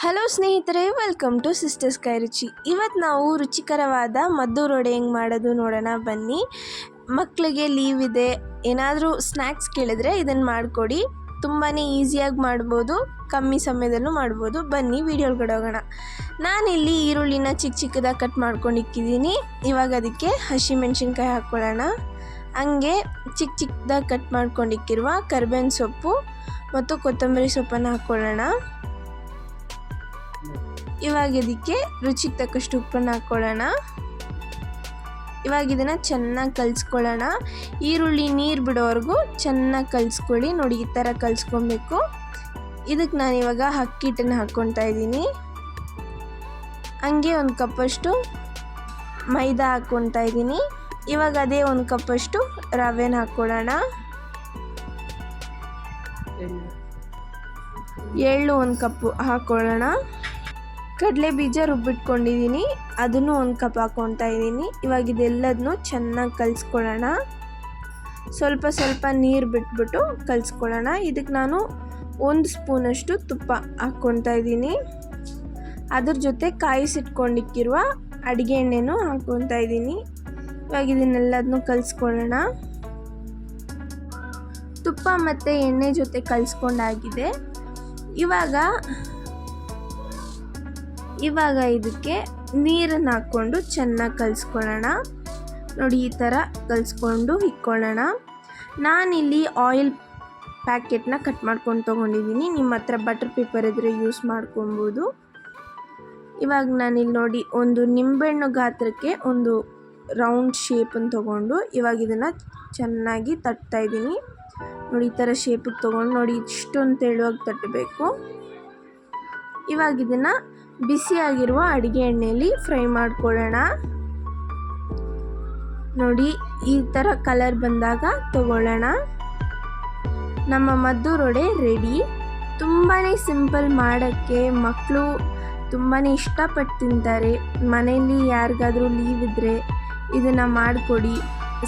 Hello ಸ್ನೇಹಿತರೆ welcome to sisters ಕೈ ರುಚಿ ಇವತ್ತು ನಾವು ರುಚಿಕರವಾದ ಮದ್ದು ರೋಡೆ ಹೆಂಗೆ ಮಾಡೋದು ನೋಡೋಣ. ಬನ್ನಿ. ಮಕ್ಕಳಿಗೆ ಲೀವ್ ಇದೆ. ಏನಾದರೂ ಸ್ನ್ಯಾಕ್ಸ್ ಕೇಳಿದ್ರೆ ಇದನ್ನು ಮಾಡಿಕೊಡಿ. ತುಂಬಾ ಈಸಿಯಾಗಿ ಮಾಡ್ಬೋದು. ಕಮ್ಮಿ ಸಮಯದಲ್ಲೂ ಮಾಡ್ಬೋದು. ಬನ್ನಿ ವಿಡಿಯೋ ಒಳಗಡೆ ಹೋಗೋಣ. ನಾನಿಲ್ಲಿ ಈರುಳ್ಳಿನ ಚಿಕ್ಕ ಚಿಕ್ಕದಾಗಿ ಕಟ್ ಮಾಡ್ಕೊಂಡು ಇಕ್ಕಿದ್ದೀನಿ ಇವಾಗ ಅದಕ್ಕೆ ಹಸಿಮೆಣ್ಸಿನ್ಕಾಯಿ ಹಾಕ್ಕೊಳ್ಳೋಣ. ಹಂಗೆ ಚಿಕ್ಕ ಚಿಕ್ಕದಾಗಿ ಕಟ್ ಮಾಡ್ಕೊಂಡಿಕ್ಕಿರುವ ಕರ್ಬೇವಿನ ಸೊಪ್ಪು ಮತ್ತು ಕೊತ್ತಂಬರಿ ಸೊಪ್ಪನ್ನು ಹಾಕ್ಕೊಳ್ಳೋಣ. ಇವಾಗ ಇದಕ್ಕೆ ರುಚಿಗೆ ತಕ್ಕಷ್ಟು ಉಪ್ಪನ್ನು ಹಾಕ್ಕೊಳ್ಳೋಣ ಇವಾಗ ಇದನ್ನು ಚೆನ್ನಾಗಿ ಕಲಿಸ್ಕೊಳ್ಳೋಣ. ಈರುಳ್ಳಿ ನೀರು ಬಿಡೋವರೆಗೂ ಚೆನ್ನಾಗಿ ಕಲಿಸ್ಕೊಳ್ಳಿ. ನೋಡಿ ಈ ಥರ ಕಲಿಸ್ಕೊಬೇಕು. ಇದಕ್ಕೆ ನಾನು ಇವಾಗ ಅಕ್ಕಿಟ್ಟನ್ನು ಹಾಕ್ಕೊತಾ ಇದ್ದೀನಿ. ಹಂಗೆ ಒಂದು ಕಪ್ಪಷ್ಟು ಮೈದಾ ಹಾಕ್ಕೊತಾ ಇದ್ದೀನಿ. ಇವಾಗ ಅದೇ ಒಂದು ಕಪ್ಪಷ್ಟು ರವೆನ ಹಾಕ್ಕೊಳ್ಳೋಣ ಎಳ್ಳು. ಒಂದು ಕಪ್ಪು ಹಾಕ್ಕೊಳ್ಳೋಣ ಕಡಲೆ ಬೀಜ ರುಬ್ಬಿಟ್ಕೊಂಡಿದ್ದೀನಿ. ಅದನ್ನು ಒಂದು ಕಪ್ ಹಾಕ್ಕೊತಾ ಇದ್ದೀನಿ. ಇವಾಗ ಇದೆಲ್ಲದನ್ನು ಚೆನ್ನಾಗಿ ಕಲಿಸ್ಕೊಳ್ಳೋಣ. ಸ್ವಲ್ಪ ಸ್ವಲ್ಪ ನೀರು ಬಿಟ್ಬಿಟ್ಟು ಕಲಿಸ್ಕೊಳ್ಳೋಣ. ಇದಕ್ಕೆ ನಾನು ಒಂದು ಸ್ಪೂನಷ್ಟು ತುಪ್ಪ ಹಾಕ್ಕೊತಾ ಇದ್ದೀನಿ. ಅದ್ರ ಜೊತೆ ಕಾಯಿಸಿಟ್ಕೊಂಡಿಕ್ಕಿರುವ ಅಡುಗೆ ಎಣ್ಣೆನು ಹಾಕ್ಕೊತಾ ಇದ್ದೀನಿ. ಇವಾಗ ಇದನ್ನೆಲ್ಲದನ್ನು ಕಲಿಸ್ಕೊಳ್ಳೋಣ. ತುಪ್ಪ ಮತ್ತು ಎಣ್ಣೆ ಜೊತೆ ಕಲಿಸ್ಕೊಂಡಾಗಿದೆ. ಇವಾಗ ಇವಾಗ ಇದಕ್ಕೆ ನೀರನ್ನು ಹಾಕ್ಕೊಂಡು ಚೆನ್ನಾಗಿ ಕಲಿಸ್ಕೊಳ್ಳೋಣ. ನೋಡಿ, ಈ ಥರ ಕಲಿಸ್ಕೊಂಡು ಇಕ್ಕೊಳ್ಳೋಣ. ನಾನಿಲ್ಲಿ ಆಯಿಲ್ ಪ್ಯಾಕೆಟ್ನ ಕಟ್ ಮಾಡ್ಕೊಂಡು ತೊಗೊಂಡಿದ್ದೀನಿ. ನಿಮ್ಮ ಹತ್ರ ಬಟರ್ ಪೇಪರ್ ಇದ್ದರೆ ಯೂಸ್ ಮಾಡ್ಕೊಬೋದು. ಇವಾಗ ನಾನಿಲ್ಲಿ ನೋಡಿ, ಒಂದು ನಿಂಬೆಹಣ್ಣು ಗಾತ್ರಕ್ಕೆ ಒಂದು ರೌಂಡ್ ಶೇಪನ್ನು ತೊಗೊಂಡು ಇವಾಗ ಇದನ್ನು ಚೆನ್ನಾಗಿ ತಟ್ತಾ ಇದ್ದೀನಿ. ನೋಡಿ, ಈ ಥರ ಶೇಪಿಗೆ ತೊಗೊಂಡು ನೋಡಿ, ಇಷ್ಟೊಂದು ತೆಳುವಾಗಿ ತಟ್ಟಬೇಕು. ಇವಾಗ ಇದನ್ನು ಬಿಸಿಯಾಗಿರುವ ಅಡುಗೆ ಎಣ್ಣೆಯಲ್ಲಿ ಫ್ರೈ ಮಾಡ್ಕೊಳ್ಳೋಣ. ನೋಡಿ, ಈ ಥರ ಕಲರ್ ಬಂದಾಗ ತಗೊಳ್ಳೋಣ. ನಮ್ಮ ಮದ್ದು ರೊಡೆ ರೆಡಿ. ತುಂಬಾ ಸಿಂಪಲ್ ಮಾಡೋಕ್ಕೆ ಮಕ್ಕಳು ತುಂಬಾ ಇಷ್ಟಪಟ್ಟು ತಿಂತಾರೆ. ಮನೆಯಲ್ಲಿ ಯಾರಿಗಾದರೂ ಲೀವ್ ಇದ್ದರೆ ಇದನ್ನು ಮಾಡಿಕೊಡಿ.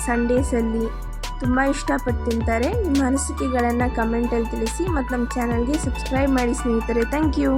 ಸಂಡೇಸಲ್ಲಿ ತುಂಬ ಇಷ್ಟಪಟ್ಟು ತಿಂತಾರೆ. ನಿಮ್ಮ ಅನಿಸಿಕೆಗಳನ್ನು ಕಮೆಂಟಲ್ಲಿ ತಿಳಿಸಿ ಮತ್ತು ನಮ್ಮ ಚಾನಲ್ಗೆ ಸಬ್ಸ್ಕ್ರೈಬ್ ಮಾಡಿ ಸ್ನೇಹಿತರೆ. Thank you.